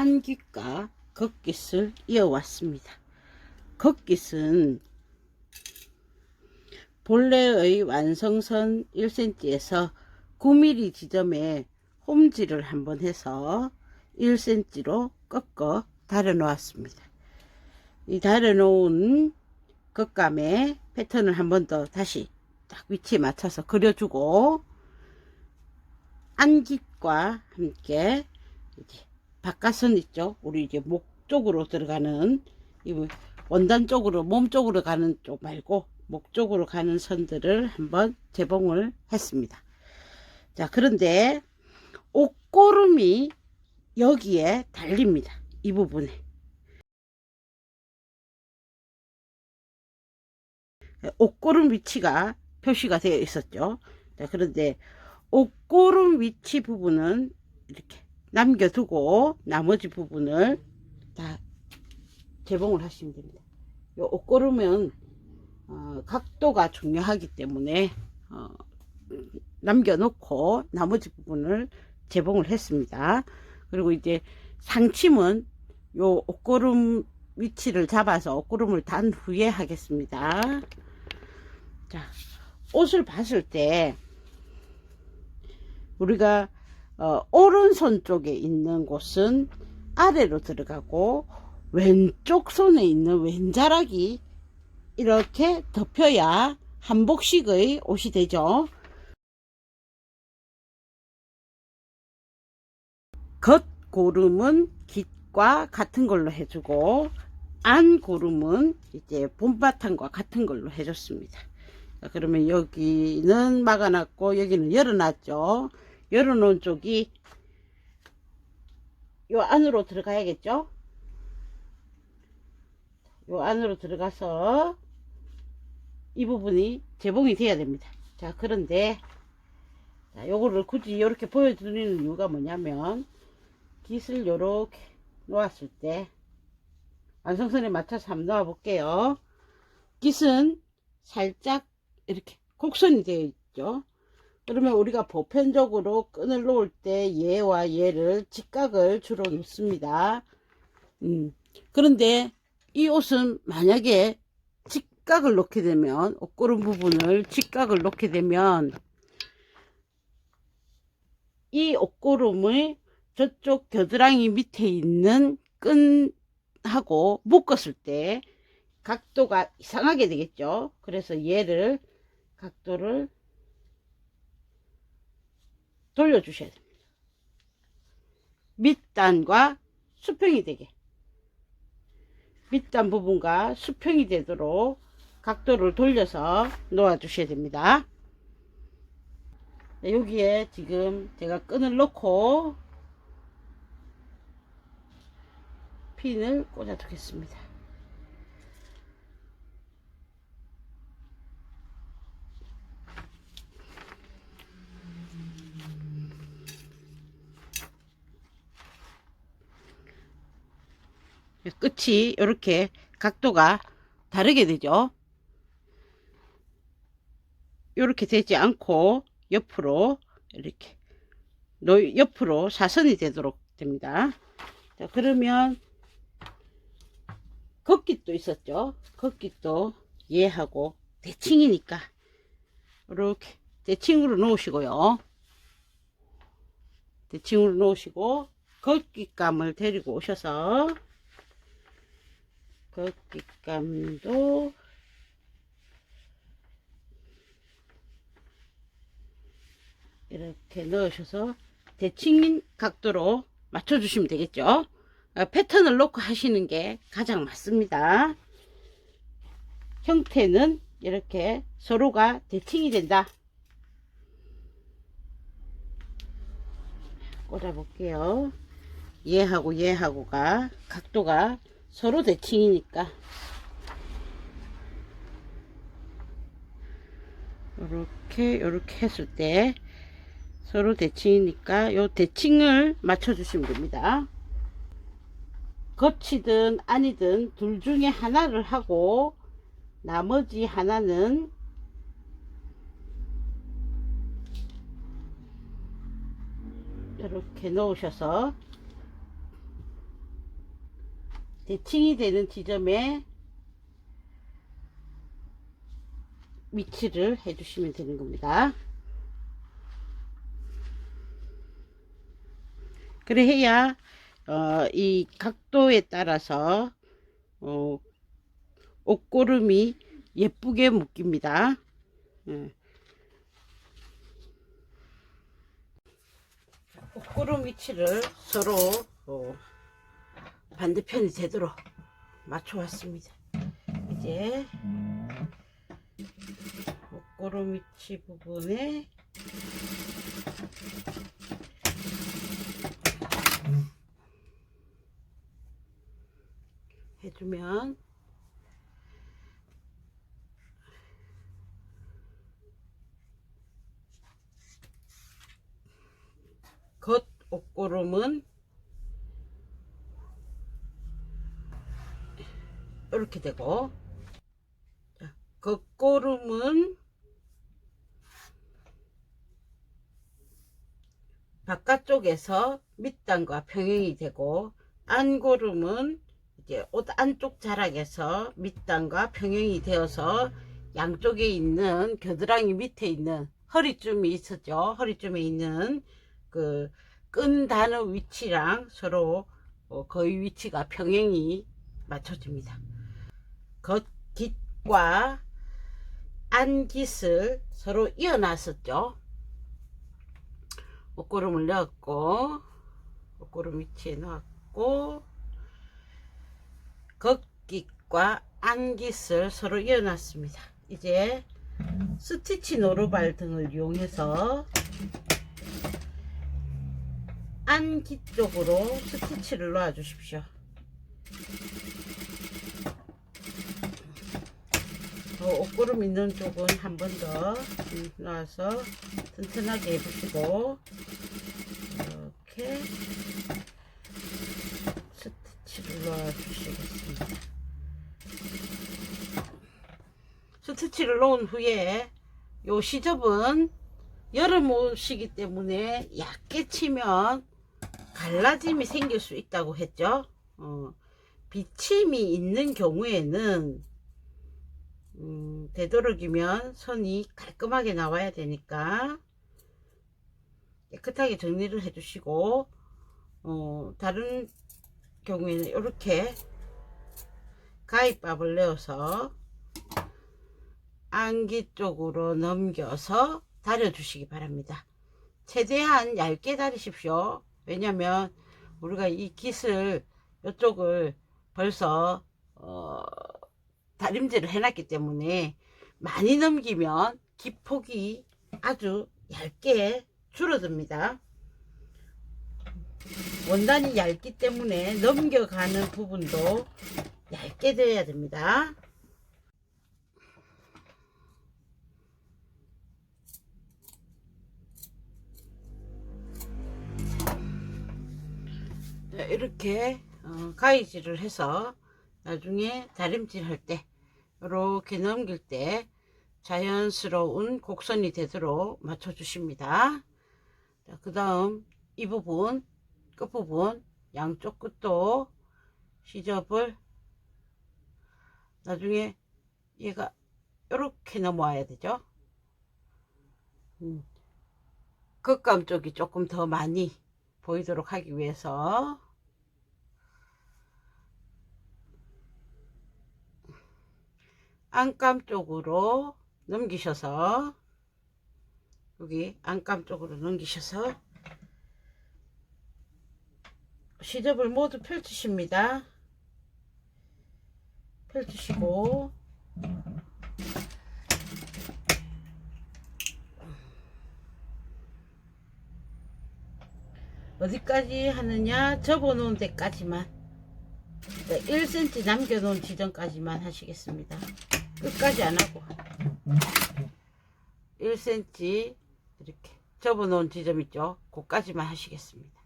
안깃과 겉깃을 이어왔습니다. 겉깃은 본래의 완성선 1cm에서 9mm 지점에 홈질을 한번 해서 1cm로 꺾어 다려 놓았습니다. 이 다려 놓은 겉감에 패턴을 한번 더 다시 딱 위치에 맞춰서 그려주고 안깃과 함께 이제 바깥선 있죠. 우리 이제 목 쪽으로 들어가는 이 원단 쪽으로 몸 쪽으로 가는 쪽 말고 목 쪽으로 가는 선들을 한번 재봉을 했습니다. 자 그런데 옷고름이 여기에 달립니다. 이 부분에 옷고름 위치가 표시가 되어 있었죠. 자, 그런데 옷고름 위치 부분은 이렇게 남겨두고 나머지 부분을 다 재봉을 하시면 됩니다. 요 옷고름은 어, 각도가 중요하기 때문에 어, 남겨놓고 나머지 부분을 재봉을 했습니다. 그리고 이제 상침은 요 옷고름 위치를 잡아서 옷고름을 단 후에 하겠습니다. 자, 옷을 봤을 때 우리가 어, 오른손 쪽에 있는 곳은 아래로 들어가고 왼쪽 손에 있는 왼자락이 이렇게 덮여야 한복식의 옷이 되죠. 겉고름은 깃과 같은 걸로 해주고 안고름은 이제 봄바탕과 같은 걸로 해줬습니다. 자, 그러면 여기는 막아놨고 여기는 열어놨죠. 열어놓은 쪽이 요 안으로 들어가야겠죠. 요 안으로 들어가서 이 부분이 재봉이 돼야 됩니다. 자 그런데 자, 요거를 굳이 이렇게 보여드리는 이유가 뭐냐면 깃을 요렇게 놓았을 때 완성선에 맞춰서 한번 놓아 볼게요. 깃은 살짝 이렇게 곡선이 되어 있죠. 그러면 우리가 보편적으로 끈을 놓을 때 얘와 얘를 직각을 주로 놓습니다. 음, 그런데 이 옷은 만약에 직각을 놓게 되면 옷고름 부분을 직각을 놓게 되면 이 옷고름의 저쪽 겨드랑이 밑에 있는 끈하고 묶었을 때 각도가 이상하게 되겠죠. 그래서 얘를 각도를 돌려주셔야 됩니다. 밑단과 수평이 되게 밑단 부분과 수평이 되도록 각도를 돌려서 놓아 주셔야 됩니다. 네, 여기에 지금 제가 끈을 넣고 핀을 꽂아 두겠습니다. 끝이 이렇게 각도가 다르게 되죠. 이렇게 되지 않고 옆으로 이렇게 노- 옆으로 사선이 되도록 됩니다. 자, 그러면 겉깃도 있었죠. 겉깃도 얘하고 대칭이니까 이렇게 대칭으로 놓으시고요. 대칭으로 놓으시고 겉깃감을 데리고 오셔서 겉깃감도 이렇게 넣으셔서 대칭인 각도로 맞춰주시면 되겠죠. 어, 패턴을 놓고 하시는 게 가장 맞습니다. 형태는 이렇게 서로가 대칭이 된다. 꽂아 볼게요. 얘하고 얘하고가 각도가 서로 대칭이니까. 이렇게 이렇게 했을 때 서로 대칭이니까 요 대칭을 맞춰 주시면 됩니다. 겉이든 아니든 둘 중에 하나를 하고 나머지 하나는 이렇게 놓으셔서 대칭이 되는 지점에 위치를 해주시면 되는 겁니다. 그래 해야 어, 이 각도에 따라서 어, 옷고름이 예쁘게 묶입니다. 예. 옷고름 위치를 서로 어, 반대편이 되도록 맞춰왔습니다. 이제 옷고름 위치 부분에 해주면 겉 옷고름은 이렇게 되고 자, 겉고름은 바깥쪽에서 밑단과 평행이 되고 안고름은 이제 옷 안쪽 자락에서 밑단과 평행이 되어서 양쪽에 있는 겨드랑이 밑에 있는 허리쯤이 있었죠. 허리쯤에 있는 그 끈 다는 위치랑 서로 어, 거의 위치가 평행이 맞춰집니다. 겉깃과 안깃을 서로 이어놨었죠. 옷고름을 넣었고 옷고름 위치에 넣었고 겉깃과 안깃을 서로 이어놨습니다. 이제 스티치 노루발 등을 이용해서 안깃 쪽으로 스티치를 놓아 주십시오. 옷고름 있는 쪽은 한 번더 놔서 튼튼하게 해주시고 이렇게 스티치를 놓아 주시겠습니다. 스티치를 놓은 후에 요 시접은 여름 옷이기 때문에 얇게 치면 갈라짐이 생길 수 있다고 했죠. 어, 비침이 있는 경우에는 음, 되도록이면 선이 깔끔하게 나와야 되니까 깨끗하게 정리를 해주시고 어, 다른 경우에는 이렇게 가위밥을 내어서 안기 쪽으로 넘겨서 다려주시기 바랍니다. 최대한 얇게 다리십시오. 왜냐면 우리가 이 깃을 이쪽을 벌써 어, 다림질을 해놨기 때문에 많이 넘기면 깃폭이 아주 얇게 줄어듭니다. 원단이 얇기 때문에 넘겨가는 부분도 얇게 되어야 됩니다. 자, 이렇게 어, 가위질을 해서 나중에 다림질 할때 이렇게 넘길 때 자연스러운 곡선이 되도록 맞춰 주십니다. 그 다음 이 부분 끝부분 양쪽 끝도 시접을 나중에 얘가 이렇게 넘어와야 되죠? 음, 겉감 쪽이 조금 더 많이 보이도록 하기 위해서 안감 쪽으로 넘기셔서 여기 안감 쪽으로 넘기셔서 시접을 모두 펼치십니다. 펼치시고. 어디까지 하느냐? 접어 놓은 데까지만. 1cm 남겨 놓은 지점까지만 하시겠습니다 끝까지 안 하고. 1cm 이렇게 접어 놓은 지점 있죠? 그까지만 하시겠습니다.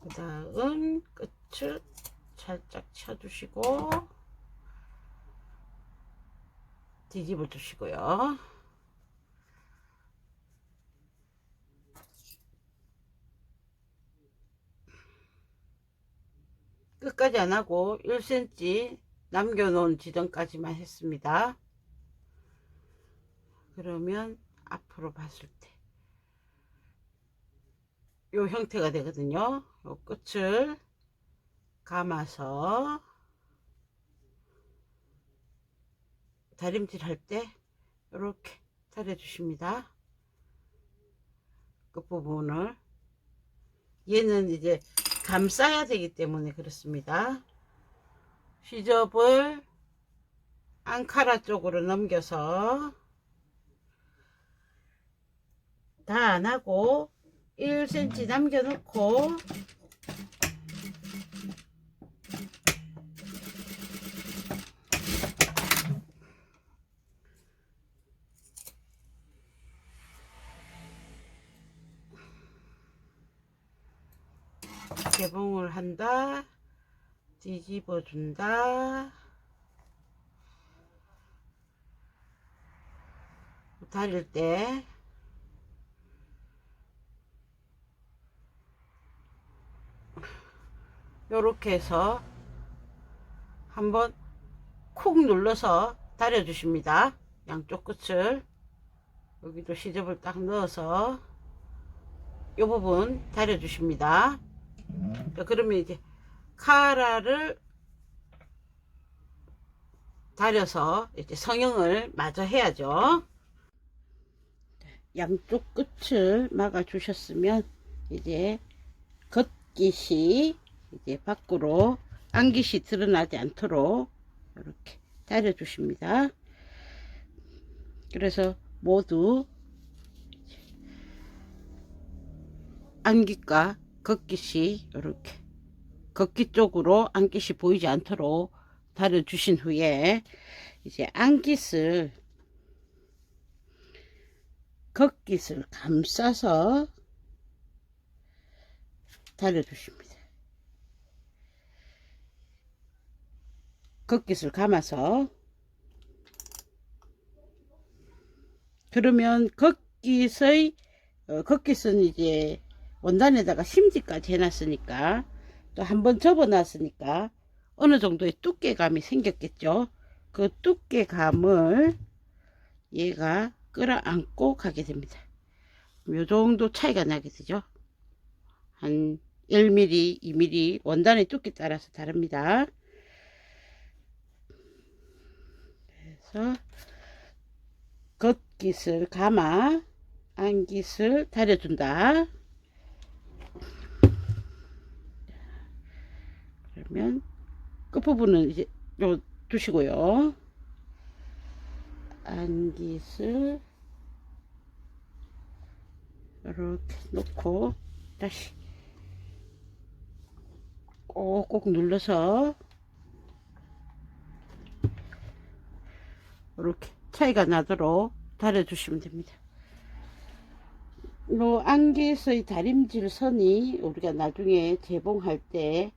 그 다음 끝을 살짝 쳐주시고 뒤집어 주시고요 끝까지 안 하고 1cm 남겨놓은 지점까지만 했습니다. 그러면 앞으로 봤을 때 요 형태가 되거든요. 요 끝을 감아서 다림질 할 때 이렇게 다려 주십니다. 끝부분을 얘는 이제 감싸야 되기 때문에 그렇습니다. 시접을 앙카라 쪽으로 넘겨서 다 안 하고 1cm 남겨놓고 개봉을 한다. 뒤집어 준다. 다릴 때. 요렇게 해서 한번 콕 눌러서 다려 주십니다. 양쪽 끝을. 여기도 시접을 딱 넣어서 이 부분 다려 주십니다 자, 그러면 이제 카라를 다려서 이제 성형을 마저 해야죠. 양쪽 끝을 막아 주셨으면 이제 겉깃이 이제 밖으로 안깃이 드러나지 않도록 이렇게 다려 주십니다. 그래서 모두 안깃과 겉깃이 이렇게 겉깃 쪽으로 안깃이 보이지 않도록 다려 주신 후에 이제 안깃을 겉깃을 감싸서 다려 주십니다. 겉깃을 감아서 그러면 겉깃의 어, 겉깃은 이제 원단에다가 심지까지 해놨으니까 또 한번 접어놨으니까 어느 정도의 두께감이 생겼겠죠. 그 두께감을 얘가 끌어안고 가게 됩니다. 요 정도 차이가 나게 되죠. 한 1mm, 2mm 원단의 두께 따라서 다릅니다. 그래서 겉깃을 감아 안깃을 다려준다. 그러면 끝부분은 이제 요 두시고요. 안깃을 이렇게 놓고 다시 꼭꼭 눌러서 이렇게 차이가 나도록 다려주시면 됩니다. 요 안개의 다림질 선이 우리가 나중에 재봉할 때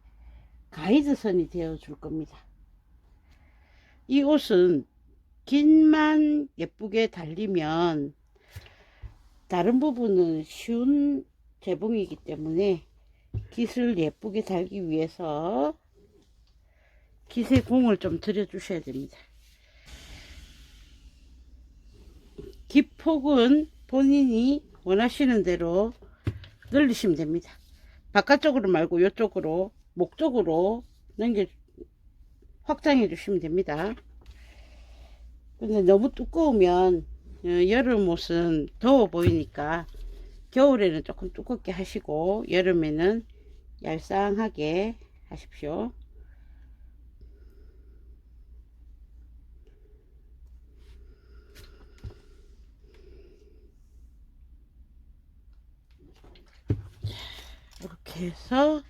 가이드 선이 되어 줄 겁니다. 이 옷은 긴만 예쁘게 달리면 다른 부분은 쉬운 재봉이기 때문에 깃을 예쁘게 달기 위해서 깃에 공을 좀 들여 주셔야 됩니다. 깃폭은 본인이 원하시는 대로 늘리시면 됩니다. 바깥쪽으로 말고 이쪽으로 목 쪽으로 넘겨 확장해 주시면 됩니다. 근데 너무 두꺼우면 어, 여름 옷은 더워 보이니까 겨울에는 조금 두껍게 하시고 여름에는 얄쌍하게 하십시오. 이렇게 해서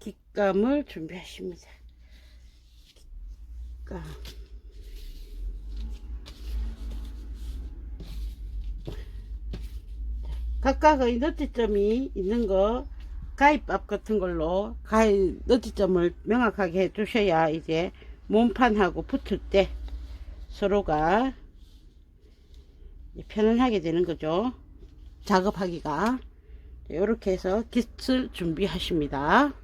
깃감을 준비하십니다. 깃감. 각각의 너티점이 있는 거 가입밥 같은 걸로 가입 너티점을 명확하게 해 주셔야 이제 몸판하고 붙을 때 서로가 편안하게 되는 거죠 작업하기가 이렇게 해서 깃을 준비하십니다